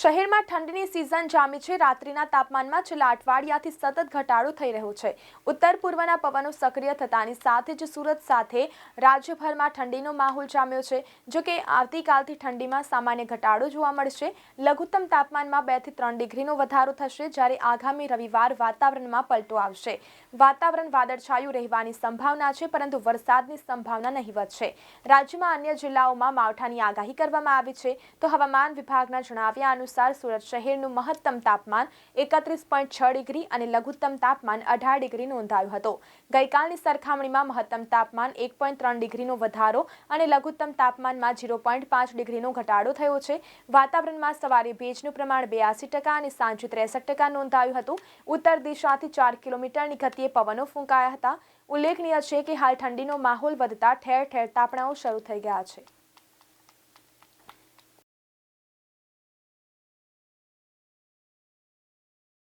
શહેરમાં ઠંડીની સિઝન જામી છે. રાત્રિના તાપમાનમાં છેલ્લા અઠવાડિયાથી સતત ઘટાડો થઈ રહ્યો છે. ઉત્તર પૂર્વના પવનો સક્રિય થતાની સાથે જ સુરત સાથે રાજ્યભરમાં ઠંડીનો માહોલ જામ્યો છે. જો કે આવતીકાલથી ઠંડીમાં સામાન્ય ઘટાડો જોવા મળશે. લઘુત્તમ તાપમાનમાં બેથી ત્રણ ડિગ્રીનો વધારો થશે, જ્યારે આગામી રવિવાર વાતાવરણમાં પલટો આવશે. વાતાવરણ વાદળછાયું રહેવાની સંભાવના છે, પરંતુ વરસાદની સંભાવના નહીવત છે રાજ્યમાં અન્ય જિલ્લાઓમાં માવઠાની આગાહી કરવામાં આવી છે. તો હવામાન વિભાગના જણાવ્યા અનુસાર સુરત શહેરનું મહત્તમ તાપમાન એકત્રીસ પોઈન્ટ છ ડિગ્રી અને લઘુત્તમ તાપમાન અઢાર ડિગ્રી નોંધાયું હતું. ગઈકાલની સરખામણીમાં મહત્તમ તાપમાન એક પોઈન્ટ ત્રણ ડિગ્રીનો વધારો અને લઘુત્તમ તાપમાનમાં ઝીરો પોઈન્ટ પાંચ ડિગ્રીનો ઘટાડો થયો છે. વાતાવરણમાં સવારે ભેજનું પ્રમાણ બ્યાસી ટકા અને સાંજે ત્રેસઠ ટકા નોંધાયું હતું. ઉત્તર દિશાથી ચાર કિલોમીટરની ગતિએ પવનો ફૂંકાયા હતા. ઉલ્લેખનીય છે કે હાલ ઠંડીનો માહોલ વધતા ઠેર ઠેર તાપણાઓ શરૂ થઈ ગયા છે.